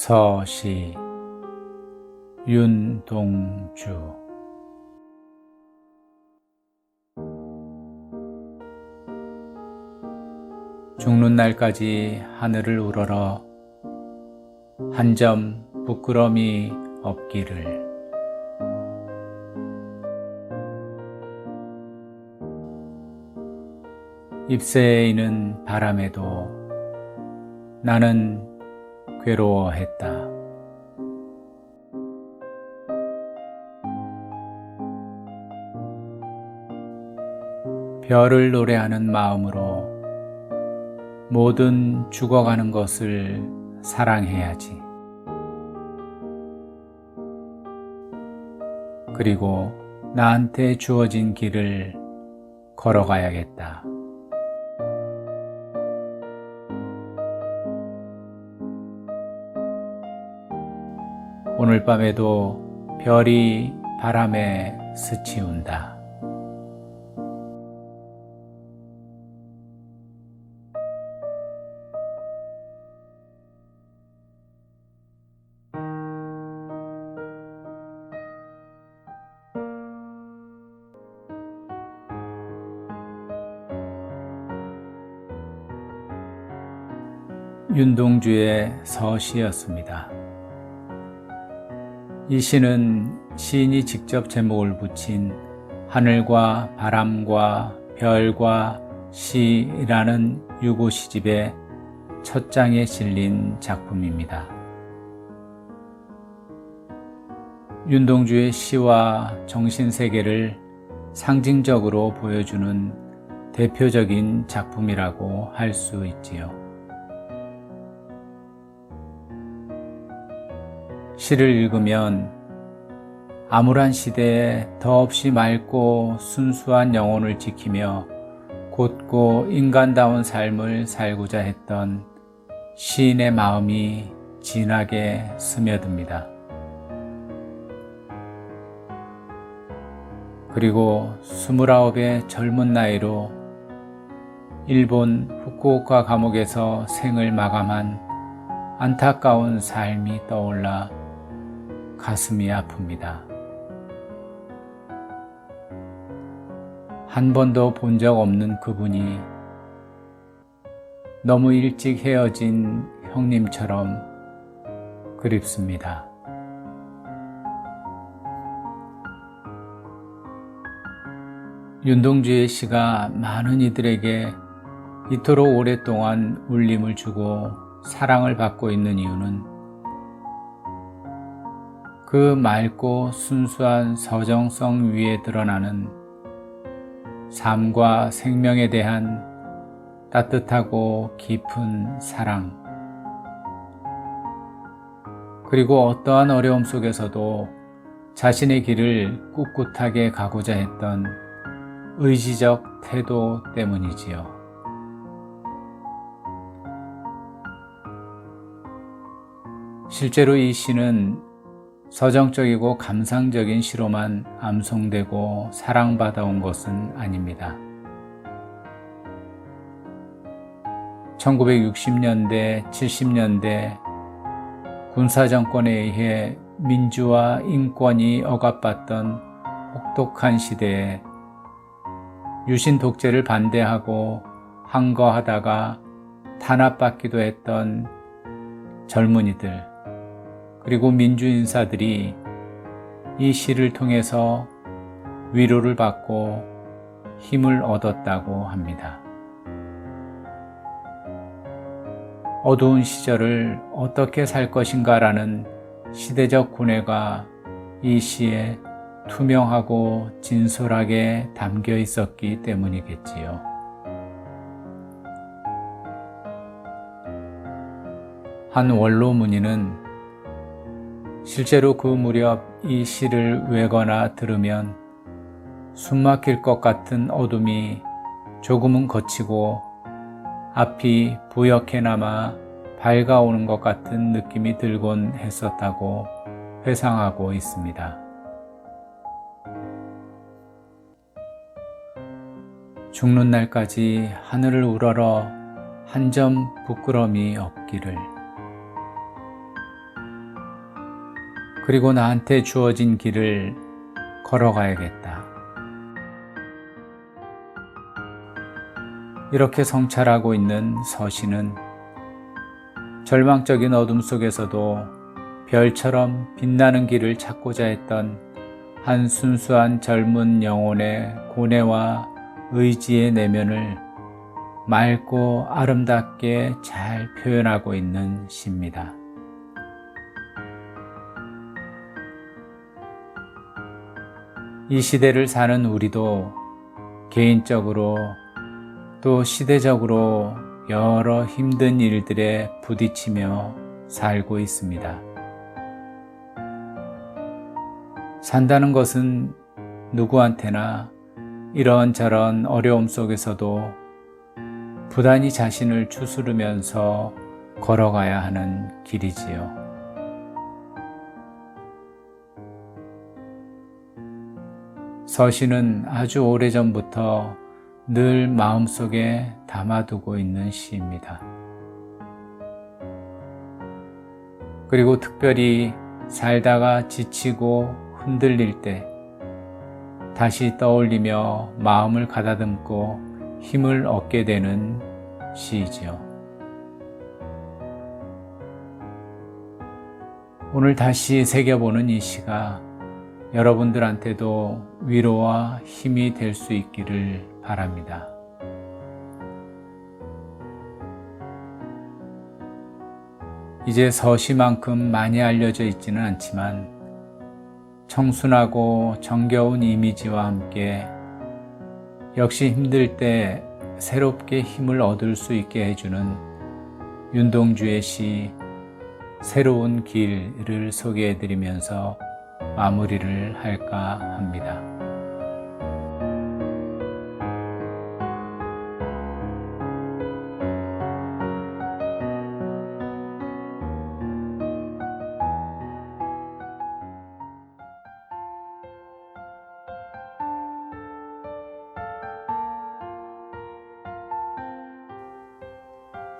서시. 윤동주. 죽는 날까지 하늘을 우러러 한 점 부끄럼이 없기를. 잎새에 있는 바람에도 나는 괴로워했다. 별을 노래하는 마음으로 모든 죽어가는 것을 사랑해야지. 그리고 나한테 주어진 길을 걸어가야겠다. 오늘 밤에도 별이 바람에 스치운다. 윤동주의 서시였습니다. 이 시는 시인이 직접 제목을 붙인 하늘과 바람과 별과 시라는 유고 시집의 첫 장에 실린 작품입니다. 윤동주의 시와 정신 세계를 상징적으로 보여주는 대표적인 작품이라고 할 수 있지요. 시를 읽으면 암울한 시대에 더없이 맑고 순수한 영혼을 지키며 곧고 인간다운 삶을 살고자 했던 시인의 마음이 진하게 스며듭니다. 그리고 스물아홉의 젊은 나이로 일본 후쿠오카 감옥에서 생을 마감한 안타까운 삶이 떠올라 가슴이 아픕니다. 한 번도 본 적 없는 그분이 너무 일찍 헤어진 형님처럼 그립습니다. 윤동주의 시가 많은 이들에게 이토록 오랫동안 울림을 주고 사랑을 받고 있는 이유는 그 맑고 순수한 서정성 위에 드러나는 삶과 생명에 대한 따뜻하고 깊은 사랑, 그리고 어떠한 어려움 속에서도 자신의 길을 꿋꿋하게 가고자 했던 의지적 태도 때문이지요. 실제로 이 시는 서정적이고 감상적인 시로만 암송되고 사랑받아온 것은 아닙니다. 1960년대, 70년대 군사정권에 의해 민주와 인권이 억압받던 혹독한 시대에 유신 독재를 반대하고 항거하다가 탄압받기도 했던 젊은이들, 그리고 민주인사들이 이 시를 통해서 위로를 받고 힘을 얻었다고 합니다. 어두운 시절을 어떻게 살 것인가 라는 시대적 고뇌가 이 시에 투명하고 진솔하게 담겨 있었기 때문이겠지요. 한 원로 문의는 실제로 그 무렵 이 시를 외거나 들으면 숨 막힐 것 같은 어둠이 조금은 거치고 앞이 부옇게나마 밝아오는 것 같은 느낌이 들곤 했었다고 회상하고 있습니다. 죽는 날까지 하늘을 우러러 한 점 부끄럼이 없기를. 그리고 나한테 주어진 길을 걸어가야겠다. 이렇게 성찰하고 있는 서신은 절망적인 어둠 속에서도 별처럼 빛나는 길을 찾고자 했던 한 순수한 젊은 영혼의 고뇌와 의지의 내면을 맑고 아름답게 잘 표현하고 있는 시입니다. 이 시대를 사는 우리도 개인적으로 또 시대적으로 여러 힘든 일들에 부딪히며 살고 있습니다. 산다는 것은 누구한테나 이런저런 어려움 속에서도 부단히 자신을 추스르면서 걸어가야 하는 길이지요. 서신은 아주 오래전부터 늘 마음속에 담아두고 있는 시입니다. 그리고 특별히 살다가 지치고 흔들릴 때 다시 떠올리며 마음을 가다듬고 힘을 얻게 되는 시이지요. 오늘 다시 새겨보는 이 시가 여러분들한테도 위로와 힘이 될 수 있기를 바랍니다. 이제 서시만큼 많이 알려져 있지는 않지만 청순하고 정겨운 이미지와 함께 역시 힘들 때 새롭게 힘을 얻을 수 있게 해주는 윤동주의 시 새로운 길을 소개해 드리면서 마무리를 할까 합니다.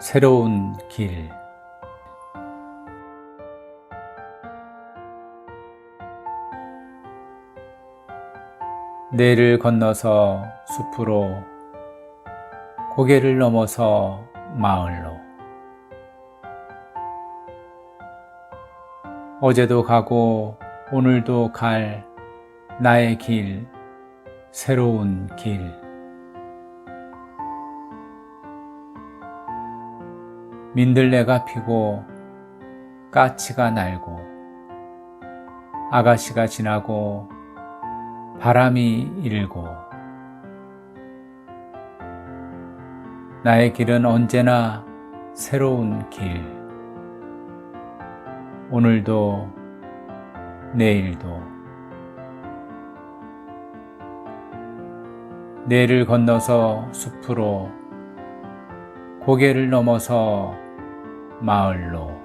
새로운 길. 내를 건너서 숲으로 고개를 넘어서 마을로. 어제도 가고 오늘도 갈 나의 길 새로운 길 민들레가 피고 까치가 날고 아가씨가 지나고 바람이 일고 나의 길은 언제나 새로운 길. 오늘도 내일도. 내를 건너서 숲으로 고개를 넘어서 마을로